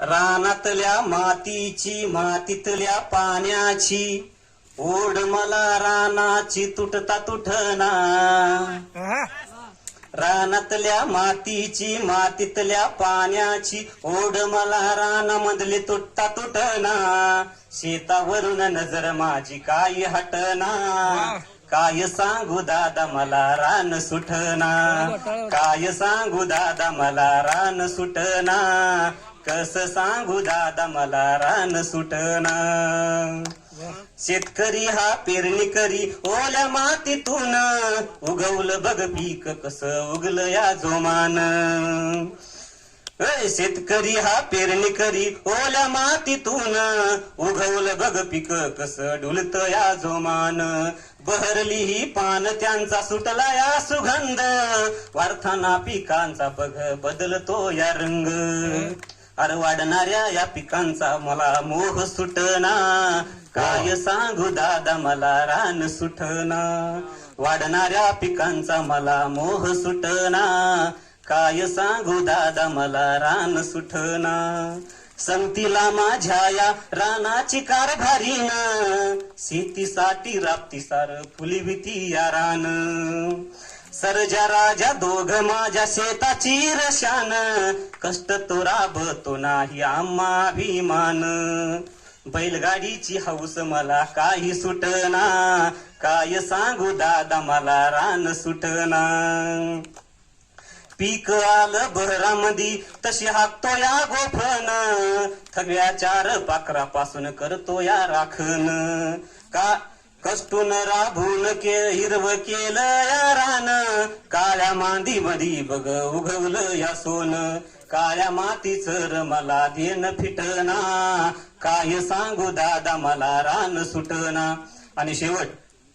रानातल्या मातीची मातीतल्या पाण्याची. ओढ मला रानाची तुटता तुटना. रानातल्या मातीची मातीतल्या पाण्याची. ओढ मला रानामधली तुटता तुटना. शेतावरून नजर माझी काही हटना. काय सांगू दादा मला रान सुटना? काय सांगू दादा मला रान सुटना? कस सांगू दादा मला रान सुटना? शेतकरी हा पेरणी करी ओल्या मातीतून. उगवलं बघ पीक कस उगलं या जोमान. शेतकरी हा पेरणी करी ओल्या मातीतून उगवलं बघ पीक कस डुलत या जोमान. बहरली ही पान त्यांचा सुटला या सुगंध. वारथाना पिकांचा बघ बदलतो या रंग. अरे वाढणाऱ्या या पिकांचा मला मोह सुटना. काय सांगू दादा मला रान सुटना. वाढणाऱ्या पिकांचा मला मोह सुटना. काय सांगू दादा मला रान सुटना संगतीला माझ्या या रानाची कारभारी ना शेतीसाठी राबती सार फुली भीती या रान. सरजा राजा दोघ माझ्या शेताची रशान. कष्ट तो राबतो नाही आम्हा अभिमान. बैलगाडीची हौस मला काही सुटना. काय सांगू दादा मला रान सुटना. पीक आलं बहरामधी तशी हाकतो या गोफण. थगव्या चार पाखरापासून करतो या राखण. का कष्टून राबून के हिरव केलं या रान. काळ्या मांदी मधी बघ उगवलं या सोन. काळ्या मातीच मला देण फिटना. काय सांगू दादा मला रान सुटना. आणि शेवट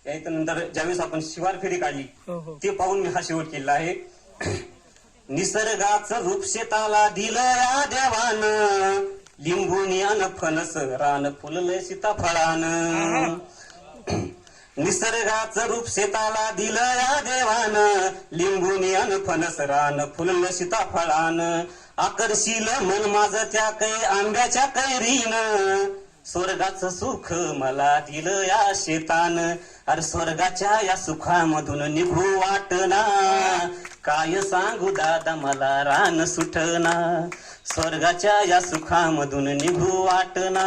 यानंतर ज्यावेळेस आपण शिवार फेरी काढली हो हो. ते पाहून मी हा शेवट केला आहे. निसर्गाचं रूप शेताला दिलं या देवान. लिंबूनी अन फणस रान फुललंय सीताफळान. निसर्गाचं रूप शेताला दिलं या देवान. लिंबूनी अन फणस रान फुललं सीताफळान. आकर्षील मन माझं त्या कै आंब्याच्या कैरीन. स्वर्गाचं सुख मला दिलं या शेतान. अरे स्वर्गाच्या या सुखामधून निघू वाटना. काय सांगू दादा मला? रान सुटना. स्वर्गाच्या या सुखामधून निघू वाटना.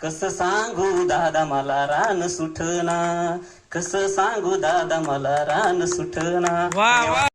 कस सांगू दादा मला? रान सुटना. कस सांगू दादा मला? रान सुटना.